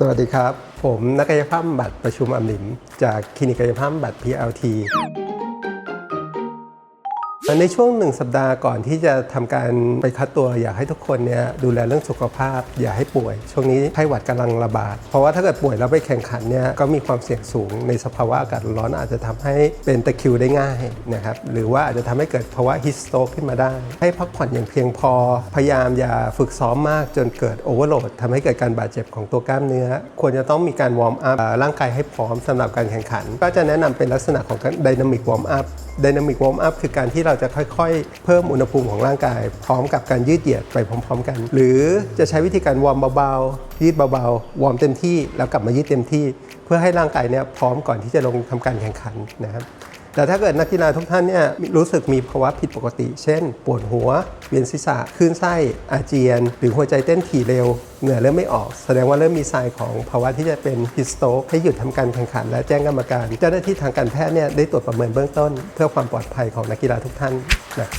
สวัสดีครับ ผมนักกายภาพบัตรประชุมอมนิม จากคลินิกกายภาพบัตร PLT ในช่วงหนึ่งสัปดาห์ก่อนที่จะทำการไปคัดตัว อยากให้ทุกคนเนี่ยดูแลเรื่องสุขภาพ อย่าให้ป่วย ช่วงนี้ไข้หวัดกำลังระบาด เพราะว่าถ้าเกิดป่วยแล้วไปแข่งขันเนี่ยก็มีความเสี่ยงสูงในสภาวะอากาศร้อนอาจจะทำให้เป็นตะคริวได้ง่ายนะครับหรือว่าอาจจะทำให้เกิดภาวะฮิสโตกขึ้นมาได้ ให้พักผ่อนอย่างเพียงพอ พยายามอย่าฝึกซ้อมมากจนเกิดโอเวอร์โหลดทำให้เกิดการบาดเจ็บของตัวกล้ามเนื้อ ควรจะต้องมีการวอร์มอัพร่างกายให้พร้อมสำหรับการแข่งขัน ก็จะแนะนำเป็นลักษณะของการไดนามิกวอร์มอัพไดนามิกวอร์มอัพคือการที่เราจะค่อยๆ เพิ่มอุณหภูมิของร่างกาย พร้อมกับการยืดเหยียดไปพร้อม ๆ กัน หรือจะใช้วิธีการวอร์มเบาๆ ยืดเบาๆ วอร์มเต็มที่ แล้วกลับมายืดเต็มที่ เพื่อให้ร่างกายเนี่ยพร้อมก่อนที่จะลงทำการแข่งขันนะครับ แต่ถ้าเกิดนักกีฬาทุกท่านเนี่ยรู้สึกมีภาวะผิดปกติ เช่น ปวดหัว เวียนศีรษะคลื่นไส้อาเจียน หรือหัวใจเต้นถี่เร็ว เหงื่อเริ่มไม่ออก แสดงว่าเริ่มมีสายของภาวะที่จะเป็นฮิสโตกให้หยุดทำการแข่งขัน และแจ้งกรรมการ เจ้าหน้าที่ทางการแพทย์เนี่ยได้ตรวจประเมินเบื้องต้น เพื่อความปลอดภัยของนักกีฬาทุกท่านนะ